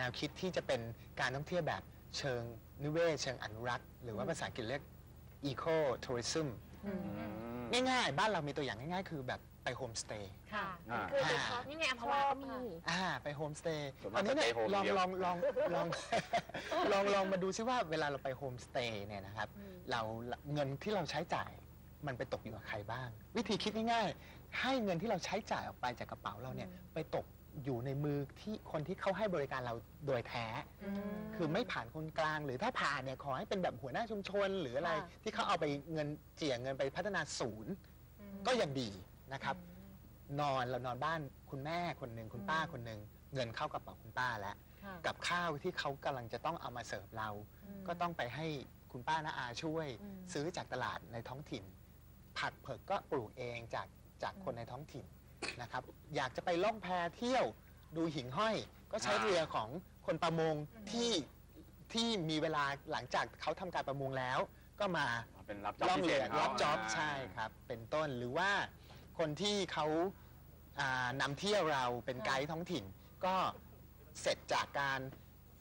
แนวคิดที่จะเป็นการท่องเที่ยวแบบเชิงนิเวศเชิงอนุรักษ์ หรือว่าภาษาอังกฤษเรียก eco tourism อืมง่ายๆ บ้านเรามีตัวอย่างง่ายๆ คือแบบไปโฮมสเตย์ ค่ะอ่า คือไปพักนี่ไงอัมพชวาอบก็มีค่ะอ่าไปโฮมสเตย์ส่วนตมาอกนนี้เนี่ย stay home ลองเดียว ลองลองลอง ลองลองมาดูซิว่าเวลาเราไปโฮมสเตย์เนี่ยนะครับ เราเงินที่เราใช้จ่ายมันไปตกอยู่กับใครบ้าง วิธีคิดง่ายๆ ให้เงินที่เราใช้จ่ายออกไปจากกระเป๋าเราเนี่ยไปตก อยู่ในมือที่คนที่เขาให้บริการเราโดยแท้ คือไม่ผ่านคนกลาง หรือถ้าผ่านเนี่ยขอให้เป็นแบบหัวหน้าชุมชน หรืออะไรค่ะที่เขาเอาไปเงินเจียเงินไปพัฒนาศูนย์ ก็ยังดีนะครับ นอนเรานอนบ้านคุณแม่คนหนึ่งคุณป้าคนหนึ่งเงินเข้ากระเป๋าคุณป้าแล้วค่ะกับข้าวที่เขากำลังจะต้องเอามาเสิร์ฟเรา ก็ต้องไปให้คุณป้าน้าอาช่วยอืมซื้อจากตลาดในท้องถิ่น ผักเผือกก็ปลูกเองจากจากคนในท้องถิ่น นะครับอยากจะไปล่องแพเที่ยวดูหิ่งห้อย ก็ใช้อ่าเรือของคนประมงที่ที่มีเวลาหลังจากเขาทำการประมงแล้ว ก็มาเป็นรับจ็อบล่องพิเศเรืษอขารับจ็อบาใช่ครับ เป็นต้นหรือว่าคนที่เขาอ่านำเที่ยวเราเป็นไกด์ท้องถิ่น ก็เสร็จจากการ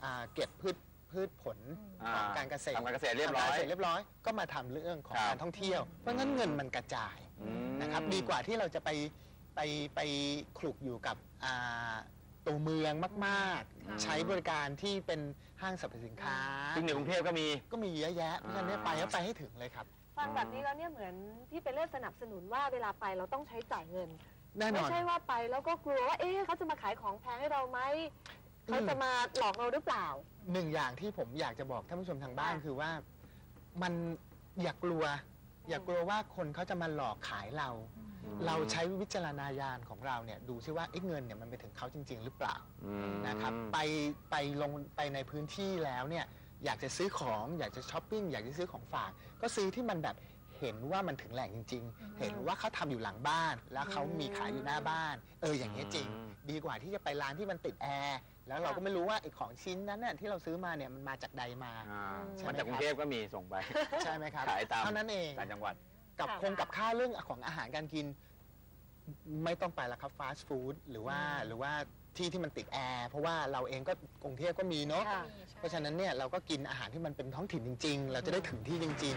อ่าเก็บพืชพืชผลอ่าของการเกษตร ทำการเกษตรเรียบร้อยทำกาเกษตรเรียบร้อยก็มาทำเรื่องของครับ การท่องเที่ยว เพราะงั้นเงินมันกระจายอืม นะครับดีกว่าที่เราจะไป ไปไปคลุกอยู่กับอ่าตัวเมืองมากค่ะ ๆ ใช้บริการที่เป็นห้างสรรพสินค้า ซึ่งในกรุงเทพก็มี ก็มีเยอะแยะเพราะฉะนั้นเนี่ยไปก็ไปให้ถึงเลยครับ ฟังแบบนี้แล้วเนี่ยเหมือนพี่เป็นเลือกสนับสนุนว่าเวลาไปเราต้องใช้จ่ายเงิน แน่นไม่อน ใช่ว่าไปแล้วก็กลัวว่าเอ๊ะเขาจะมาขายของแพงให้เราไหมเขาจะมาหลอกเราหรือเปล่า หนึ่งอย่างที่ผมอยากจะบอกท่านผู้ชมทางบ้านค่ะคือว่ามันอย่ากกลัว อย่ากลัวว่าคนเขาจะมาหลอกขายเรา เราใช้วิจารณญาณของเราเนี่ยดูซิว่าเอ๊ะเงินเนี่ยมันไปถึงเขาจริง ๆ หรือเปล่าอืมนะครับไปไปลงไปในพื้นที่แล้วเนี่ยอยากจะซื้อของอยากจะช้อปปิ้งอยากจะซื้อของฝาก ก็ซื้อที่มันแบบเห็นว่ามันถึงแหล่งจริง ๆ เห็นว่าเขาทำอยู่หลังบ้าน แล้วเขามีขายอยู่หน้าบ้าน เอออย่างนี้ยจริงอืมดีกว่าที่จะไปร้านที่มันติดแอร์แล้วเราก็ไม่รู้ว่าไอ้ของชิ้นนั้นน่ะที่เราซื้อมาเนี่ยมันมาจากใดมาอ่าใช่ไหมมาจากกรุงเทพก็มีส่งไปใช่ไหมครับขายตามเท่านั้นเองต่างจังหวัด กับค่ะ คงกับค่าเรื่องของอาหารการกิน ไม่ต้องไปละครับฟาสต์ฟู้ดหรือว่าหรือว่าที่ที่มันติดแอร์เพราะว่าเราเองก็กรุงเทพก็มีเนาะค่ะ เพราะฉะนั้นเนี่ยเราก็กินอาหารที่มันเป็นท้องถิ่นจริง ๆ เราจะได้ถึงที่จริง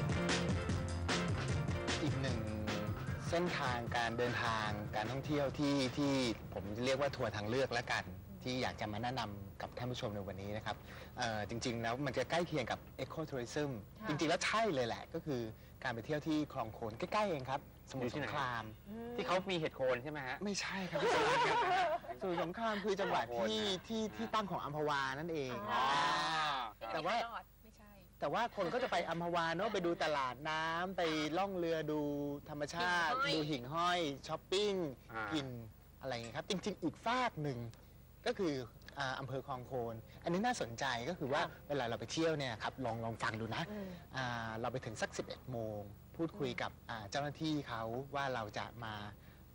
ๆ อีกหนึ่งเส้นทางการเดินทางการท่องเที่ยวที่ที่ผมเรียกว่าทัวร์ทางเลือกแล้วกัน ที่อยากจะมาแนะนำกับท่านผู้ชมในวันนี้นะครับ เอ่อจริงๆแล้วมันจะใกล้เคียงกับ Eco Tourism ค่ะ จริงๆแล้วใช่เลยแหละ ก็คือ การไปเที่ยวที่คลองโคนใกล้ๆเองครับสมุทรอยู่ที่สไหนงคราม ที่เขามีเห็ดโคนใช่ไหมฮะ ไม่ใช่ครับพี่สมุทรสมุทรสงครามคือจังหวัดคลองโคนที่นะที่ที่ตั้งของอัมพวานั่นเองอ๋อ แต่ว่า ไม่ใช่ แต่ว่าคนก็จะไปอัมพวาเนอะไปดูตลาดน้ำไปล่องเรือดูธรรมชาติ หิ่งห้อย ดูหิ่งห้อยช้อปปิ้งอ่ากิ กินอะไรอย่างเงี้ยครับ จริง ๆ อีกฝากหนึ่งก็คือ อ่าอำเภอคลองโคน อันนี้น่าสนใจก็คือว่าเวลาเราไปเที่ยวเนี่ยครับลองลองฟังดูนะอืมอ่าเราไปถึงสัก 11 โมง พูดคุยกับอ่าเจ้าหน้าที่เขาว่าเราจะมา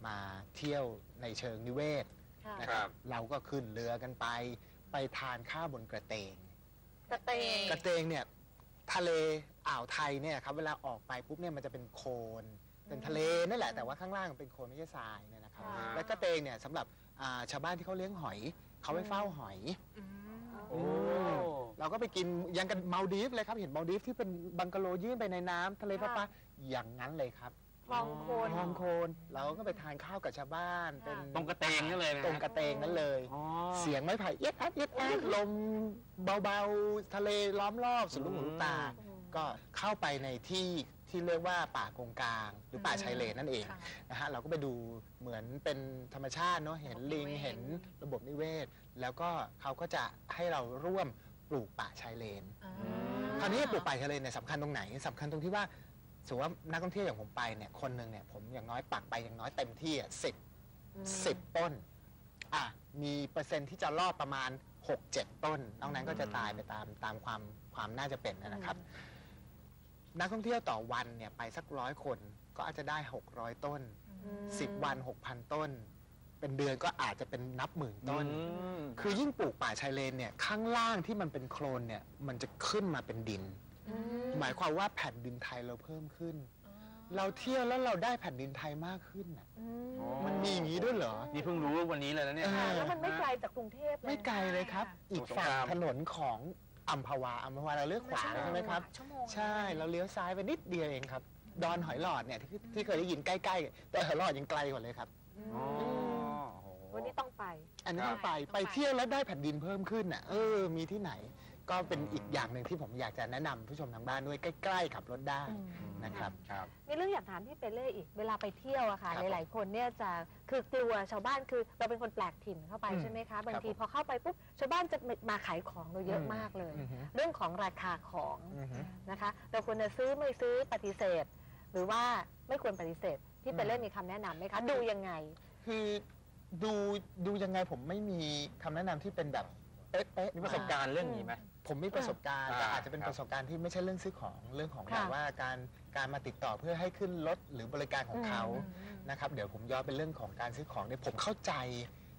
มาเที่ยวในเชิงนิเวศค่ะนะคครัรับ บเราก็ขึ้นเรือกันไปไปทานข้าวบนกระเตง กระเตง กระเตงเนี่ยทะเลอ่าวไทยเนี่ยครับเวลาออกไปปุ๊บเนี่ยมันจะเป็นโคลน เป็นทะเลนั่นแหละแต่ว่าข้างล่างเป็นโคลนไม่ใช่ทรายเนี่ยนะครับค่ะและกระเตงเนี่ยสำหรับอ่าชาวบ้านที่เขาเลี้ยงหอยเขาไปเฝ้าหอยโอ้เราก็ไปกินยังกันมาลดีฟเลยครับเห็นมาลดีฟที่เป็นบังกะโลยื่นไปในน้ำทะเลฟ้าค่ะๆอย่างนั้นเลยครับคลองโคนคลองโคลนเราก็ไปทานข้าวกับชาวบ้านค่ะเป็นตรงกระเตงนั่นเลยนะตรงกระเตงนั้นเลย อ๋อเสียงไม้ไผ่เอียดอัดเอียดอัดลมเบาๆ ทะเลล้อมรอบสุดลูกหูลูกตาอืมก็เข้าไปในที่ ที่เรียกว่าป่ากงกลาง หรือป่าชายเลนนั่นเองค่ะ นะฮะเราก็ไปดูเหมือนเป็นธรรมชาติเนาะเห็นลิงระบบนิเวศเห็นระบบนิเวศ แล้วก็เขาก็จะให้เราร่วมปลูกป่าชายเลนคราวนี้ปลูกป่าชายเลนเนี่ยสำคัญตรงไหนสำคัญตรงที่ว่าสมมติว่านักท่องเที่ยวอย่างผมไปเนี่ยคนหนึ่งเนี่ยผมอย่างน้อยปักไปอย่างน้อยเต็มที่อะสิบอืมสิบต้นอะมีเปอร์เซ็นต์ที่จะรอดประมาณ 6-7 ต้นนอกนั้นก็จะตายไปตามตามความความน่าจะเป็นนะครับ นักท่องเที่ยวต่อวันเนี่ยไปสักร้อยคนก็อาจจะได้ 600 ต้นอืม10 วัน 6,000 ต้น เป็นเดือนก็อาจจะเป็นนับหมื่นต้นอืมคือยิ่งปลูกป่าชายเลนเนี่ยข้างล่างที่มันเป็นโคลนเนี่ยมันจะขึ้นมาเป็นดินอืมหมายความว่าแผ่นดินไทยเราเพิ่มขึ้น เราเที่ยวแล้วเราได้แผ่นดินไทยมากขึ้นน่ะอืมอ๋อมันมีอย่างนี้ด้วยเหรอ นี่เพิ่งรู้วันนี้เลยนะเนี่ยเอค่ะอแล้วมันไม่ไกลจากกรุงเทพเลยไม่ไกลเลยครับ อีกฝั่งถนนของ อัมพวาอัมพวาเราเลือกขวาใช่ไหมครับ ชั่วโมงใช่เราเลี้ยวซ้ายไปนิดเดียวเองครับ ดอนหอยหลอดเนี่ยที่ที่เคยได้ยินใกล้ๆ แต่หอยหลอดยังไกลกว่าเลยครับอืมอ๋อโอ้โห วันนี้ต้องไป อันนี้ครับต้องไปไปเที่ยวแล้วได้แผ่นดินเพิ่มขึ้นอะเออมีที่ไหน ก็เป็นอีกอย่างหนึ่งที่ผมอยากจะแนะนำผู้ชมทางบ้านด้วยใกล้ ๆ ขับรถได้นะครับ ครับ มีเรื่องอยากถามพี่เปเล่อีกเวลาไปเที่ยวอะค่ะครับหลายๆคนเนี่ยจะคือกลัวชาวบ้านคือเราเป็นคนแปลกถิ่นเข้าไปอืมใช่ไหมคะบางทีครับผมพอเข้าไปปุ๊บชาวบ้านจะมาขายของเราเยอะมากเลย อือฮึเรื่องของราคาของอือฮึ นะคะ เราควรจะซื้อไม่ซื้อปฏิเสธ หรือว่าไม่ควรปฏิเสธพี่เปเล่มีคำแนะนำไหมคะ ดูยังไง คือดูดูยังไงผมไม่มีคำแนะนำที่เป็นแบบ เป๊ะๆมีประสบการณ์เรื่องนี้ไหม ผมมีประสบการณ์อ่าแต่อาจจะเป็นครับประสบการณ์ที่ไม่ใช่เรื่องซื้อของเรื่องของค่ะแบบว่าการการมาติดต่อเพื่อให้ขึ้นรถหรือบริการของเขานะครับเดี๋ยวผมย้อนเป็นเรื่องของการซื้อของเนี่ยผมเข้าใจ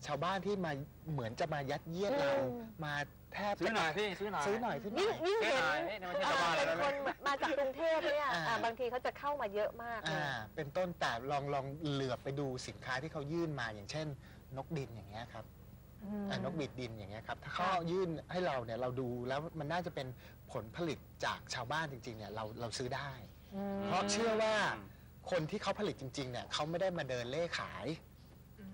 ชาวบ้านที่มาเหมือนจะมายัดเยียดเราอืมมาแทบซื้อหน่อยพี่ซื้อหน่อย ซื้อหน่อยซื้อหน่ยิ่งอย ยิ่งซื้อเห็นหน่อยนี่ไม่ใช่อ่าชาวบ้านเป็นแล้วคนะนมาจากกรุงเทพเนี่ยอ่า อ่าบางทีเขาจะเข้ามาเยอะมากเลย อ่าเป็นต้นแต่ลองลองเหลือบไปดูสินค้าที่เขายื่นมาอย่างเช่น นกดินอย่างเงี้ยครับ อืมอ่านกบิดดินอย่างเงี้ยครับถ้าเขาค่ะยื่นให้เราเนี่ยเราดูแล้วมันน่าจะเป็นผลผลิตจากชาวบ้านจริงๆเนี่ยเราเราซื้อได้อืมเพราะเชื่อว่าคนที่เขาผลิตจริงๆเนี่ยเขาไม่ได้มาเดินเล่ขาย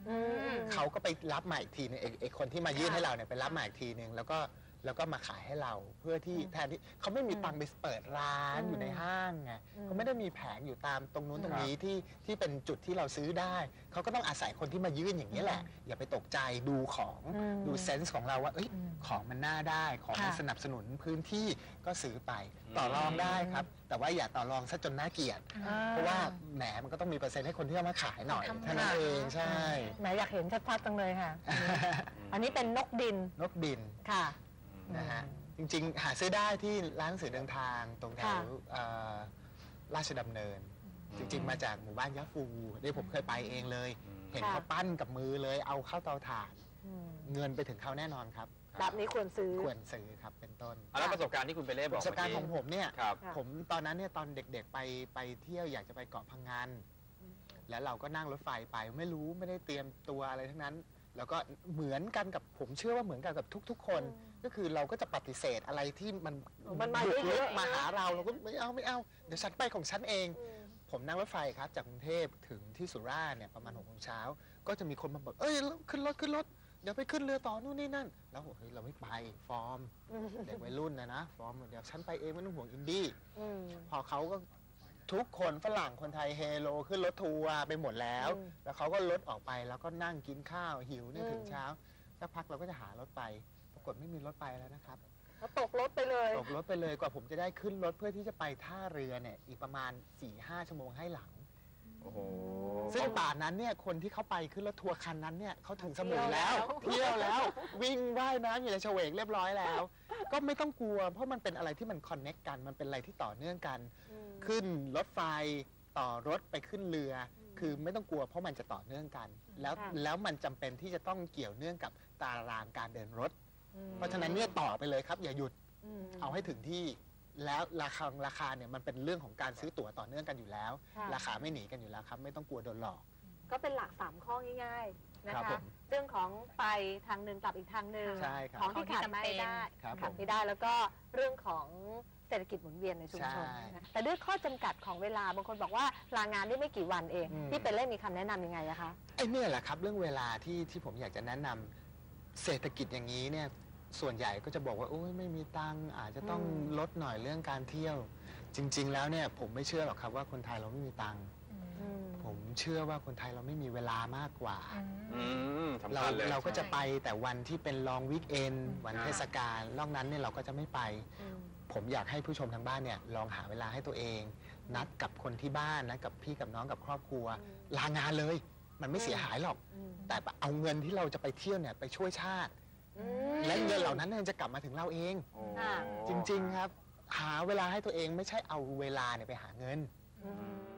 อืมเขาก็ไปรับมาอีกทีนึงไอ้ไอ้คนที่มายื่นค่ะให้เราเนี่ยไปรับมาอีกทีนึงแล้วก็ แล้วก็มาขายให้เราเพื่อที่อืมแทนที่เขาไม่มีตังค์ไปเปิดร้านอืมอยู่ในห้างไงอืมเขาไม่ได้มีแผงอยู่ตามตรงนู้นอืมตรงนี้ที่ที่เป็นจุดที่เราซื้อได้ เขาก็ต้องอาศัยคนที่มายื่นอย่างนี้ยแหละ อย่าไปตกใจดูของอืมดูเซนส์ของเราว่าเอ้ยอืมของมันน่าได้ของมันค่ะสนับสนุนพื้นที่ก็ซื้อไปอืมต่อรองได้ครับ แต่ว่าอย่าต่อรองซะจนน่าเกลียดอ่เพราะว่าแหมมันก็ต้องมีเปอร์เซ็นต์ให้คนที่เอามาขายหน่อยทำเท่านั้นค่ะเองใช่ไหนอยากเห็นชัดๆจังเลยค่ะ อันนี้เป็นนกดินนกดินค่ะ นะฮะจริง ๆ หาซื้อได้ที่ร้านหนังสือเดินทางตรงแถค่ะวเอ่อราชดำเนิน จริง ๆ มาจากหมู่บ้านยะฟูนี่ผมเคยไปเองเลย เห็นค่ะเขาปั้นกับมือเลย เอาเข้าเตาถ่าน อืมเงินไปถึงเขาแน่นอนครับ แบบนี้ควรซื้อ ควรซื้อครับเป็นต้นอะแล้วประสบการณ์ที่คุณไปเล่บปอกระสบการณ์ของผมเนี่ย ครับ ค่ะ ผมตอนนั้นเนี่ยตอนเด็กๆไปไปเที่ยวอยากจะไปเกาะพังงานแล้วเราก็นั่งรถไฟไปไม่รู้ไม่ได้เตรียมตัวอะไรทั้งนั้น แล้วก็เหมือนกันกับผมเชื่อว่าเหมือนกันกับทุก ๆ คน ก็คือเราก็จะปฏิเสธอะไรที่มันมันมาบุกเยรุอะกๆมานะหาเราเราก็ไม่เอาไม่เอาเดี๋ยวฉันไปของฉันเองอืมผมนั่งรถไฟครับ จากกรุงเทพถึงที่สุราษฎร์เนี่ยประมาณหกโมงเช้าก็จะมีคนมาบอกเอ้ยขึ้นรถขึ้นรถเดี๋ยวไปขึ้นเรือต่อนู่นนี่นั่น แล้วบอกเฮ้ยเราไม่ไปฟอร์มอืมเด็กวัยรุ่นนะนะฟอร์มเดี๋ยวฉันไปเองไม่ต้องห่วงอินดี้อืมพอเขาก็ ทุกคนฝรั่งคนไทยเฮโลขึ้นรถทัวร์ไปหมดแล้ว อืมแล้วเขาก็ลดออกไปแล้วก็นั่งกินข้าวหิวเนี่ยอืม ถึงเช้าสักพักเราก็จะหารถไป ปรากฏไม่มีรถไปแล้วนะครับแล้วตกรถไปเลย ตกรถไปเลยกว่าผมจะได้ขึ้นรถเพื่อที่จะไปท่าเรือเนี่ยอีกประมาณ4ี่ห้าชั่วโมงให้หลัง โอ้โหซึ่งป่านนั้นเนี่ยคนที่เขาไปขึ้นรถทัวร์คันนั้นเนี่ยเขาถึงสมุยเที่ยวแล้แล้ววเที่ยวแล้ววิ่งว่ายน้ำอยู่ในเฉวกเรียบร้อยแล้ว ก็ไม่ต้องกลัว เพราะมันเป็นอะไรที่มันคอนเน็กกัน มันเป็นอะไรที่ต่อเนื่องกันอืมขึ้นรถไฟต่อรถไปขึ้นเรืออืมคือไม่ต้องกลัวเพราะมันจะต่อเนื่องกัน แล้วค่ะแล้วมันจำเป็นที่จะต้องเกี่ยวเนื่องกับตารางการเดินรถอืมเพราะฉะนั้นเนี่ยต่อไปเลยครับ อย่าหยุดมเอาให้ถึงที่ แล้วราคาราคาเนี่ยมันเป็นเรื่องของการซื้อตั๋วต่อเนื่องกันอยู่แล้ว ค่ะ ราคาไม่หนีกันอยู่แล้วครับ ไม่ต้องกลัวโดนหลอก ก็เป็นหลักสามข้อง่ายๆนะครัคะ บผมเรื่องของไปทางหนึ่งกลับอีกทางหนึ่งใช่ครับของที่ขาดไม่ได้ครับขาดผมไม่ได้แล้วก็เรื่องของเศรษฐกิจหมุนเวียนในชุมชนใช่นะแต่ด้วยข้อจำกัดของเวลาบางคนบอกว่าลางานได้ไม่กี่วันเอง อืมพี่เป็นเล่นมีคำแนะนำยังไงอะคะ ไอ้เนี่ยแหละครับ เรื่องเวลาที่ที่ผมอยากจะแนะนำเศรษฐกิจอย่างนี้เนี่ย ส่วนใหญ่ก็จะบอกว่าโอ้ยไม่มีตังค์อาจจะต้องอืมลดหน่อยเรื่องการเที่ยว จริง ๆ แล้วเนี่ยผมไม่เชื่อหรอกครับว่าคนไทยเราไม่มีตังค์อืมผมเชื่อว่าคนไทยเราไม่มีเวลามากกว่า อืมสำเราคัญเลย เราก็จะไปแต่วันที่เป็นลองวิกเอนวันอ่าเทศกาลนอกนั้นเนี่ยเราก็จะไม่ไปอืมผมอยากให้ผู้ชมทางบ้านเนี่ยลองหาเวลาให้ตัวเอง นัดกับคนที่บ้านนัดกับพี่กับน้องกับครอบครัวอืมลางานเลย มันไม่อืมเสียหายหรอกอืมแต่เอาเงินที่เราจะไปเที่ยวเนี่ยไปช่วยชาติอืม และเงินเหล่านั้นเนี่ยจะกลับมาถึงเราเอง โอ้ค่ะ จริง ๆ ครับ หาเวลาให้ตัวเองไม่ใช่เอาเวลาเนี่ยไปหาเงิน อืม